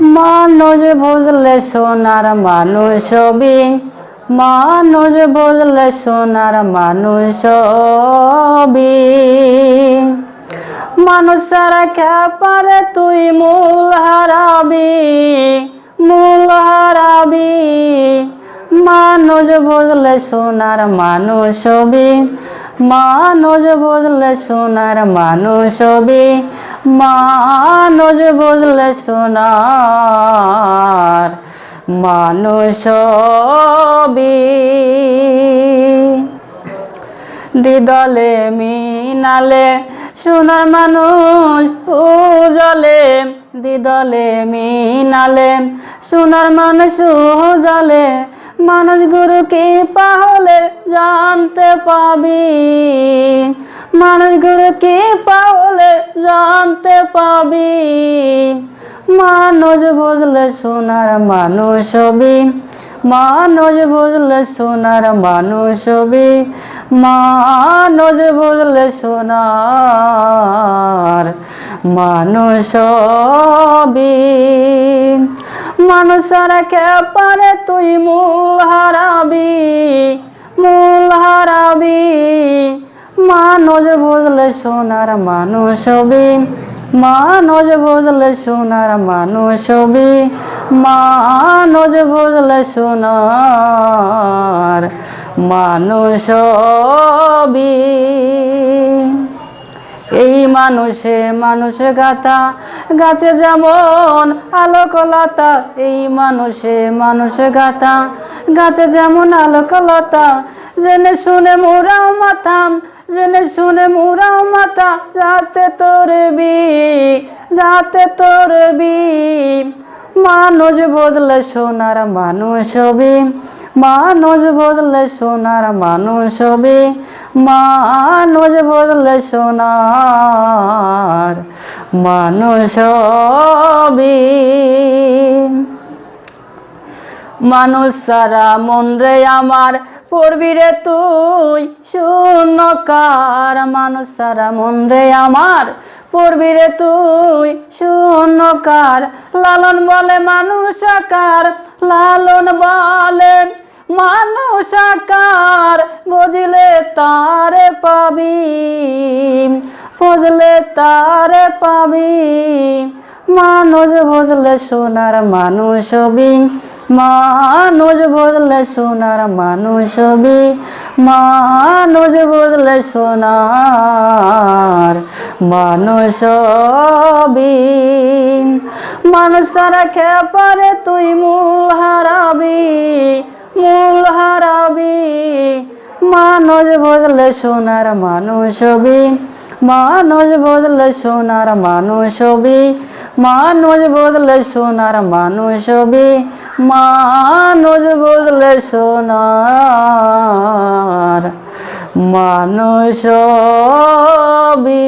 মানুষ বুঝলে সোনার মানুষ ছবি মানুষ বুঝলে সোনার মানুষ ছবি মানুষ সারা পারে তুই মূল হারাবি? মূল হারাবি। মানুষ বুঝলে সোনার মানুষ ছবি মানুষ বুঝলে সোনার মানুষ ছবি মানুষ বুঝলে সোনার, মানুষ দিদলে মিনালে, সোনার মানুষ উজলে, দিদলে মিনালে, সোনার মানুষ উজলে, মানুষ গুরু কি পাহলে জানতে পাবি। মানুষ গুরু কি পাহলে জানতে পাবি। মানুষ বুঝলে সোনার মানুষ হবি। মানুষ বুঝলে সোনার মানুষ হবি। মানুষ বুঝলে সোনার মানুষ হবি। মানুষ কে পারে তুই মূল হারাবি? মূল হারাবি। মানুষ বুঝলে সোনার মানুষ হবি। মানুষ বুঝলে সোনার মানুষ হবি। মানুষ বুঝলে সোনার মানুষ হবি। এই মানুষে মানুষ গাতা গাছে যেমন আলোকলতা, এই মানুষে মানুষ গাতা গাছে যেমন আলোকলতা, জেনে শুনে মোরাও মাথাম জেনে শুনে মোরাও মাথা যাতে তোর বি, যাতে তোরবি মানুষ বদলে সোনার মানুষ হবি, মানুষ বদলে সোনার মানুষ হবি, মানুষ বদলে সোনার মানুষ হবি। মানুষ সারা মন রে আমার পড়বি রে তুই? শূন্যকার মানুষ সারা মন রে আমার? পড়বি রে তুই? শূন্যকার লালন বলে মানুষ আকার, লালন বলে মানুষ আকার। বুঝলে তারে পাবি, বুঝলে তারে পাবি। মানুষ বুঝলে সোনার মানুষ হবি। মানুষ বুঝলে সোনার মানুষ হবি। মানুষ বদলে সোনার মানুষ হবি। মানুষ সারা খেয়ে পারে তুই মূল হারাবি? মূল হারাবি। মানুষ বুঝলে সোনার মানুষ হবি। মানুষ বদলে সোনার মানুষ হবি। মানুষ বদলে সোনার মানুষ হবি। মানুষ বুঝলে সোনার মানুষ বি